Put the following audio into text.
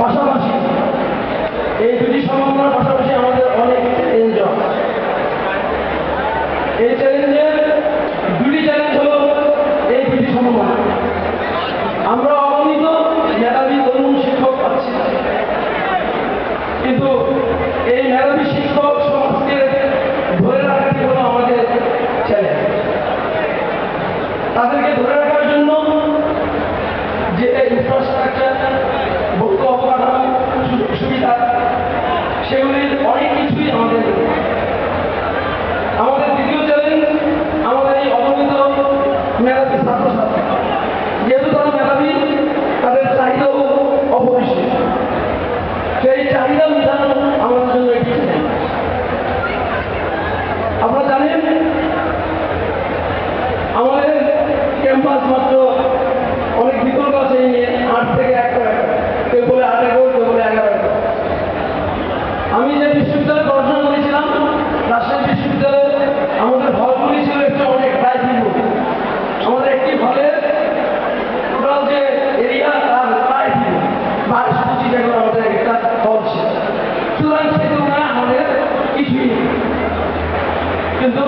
পাশাপাশি এই দুটি সম্ভাবনার পাশাপাশি আমাদের অনেক চ্যালেঞ্জ এই চ্যালেঞ্জের দুটি চ্যালেঞ্জ হলো এই দুটি সম্ভাবনা আমরা অগণিত মেধাবী তরুণ শিক্ষক পাচ্ছি। কিন্তু এই মেধাবী শিক্ষক সমাজকে ধরে রাখাটি হলো আমাদের চ্যালেঞ্জ তাদেরকে ধরে রাখার জন্য যে ইনফ্রাস্ট্রাকচার ভৌত অবকাঠামো সুযোগ সুবিধা সেগুলির অনেক কিছুই আমাদের। আমাদের দ্বিতীয় চ্যালেঞ্জ আমাদের এই অবনীত মেধাবী ছাত্রছাত্রী। যেহেতু তারা মেধাবী, তাদের চাহিদাও অপরিসীম। সেই চাহিদা মেটানো আমাদের জন্য একটি বিশ্ববিদ্যালয়ে পড়াশোনা করেছিলাম, রাজশাহী বিশ্ববিদ্যালয়ে আমাদের হলগুলি ছিল একটু অনেক প্রায় আমাদের একটি হলের টোটাল যে এরিয়া তার প্রায় বাইশ পঁচিশ এখন আমাদের একটা হল ছিল। সুতরাং সে তুলনায় আমাদের কিছুই কিন্তু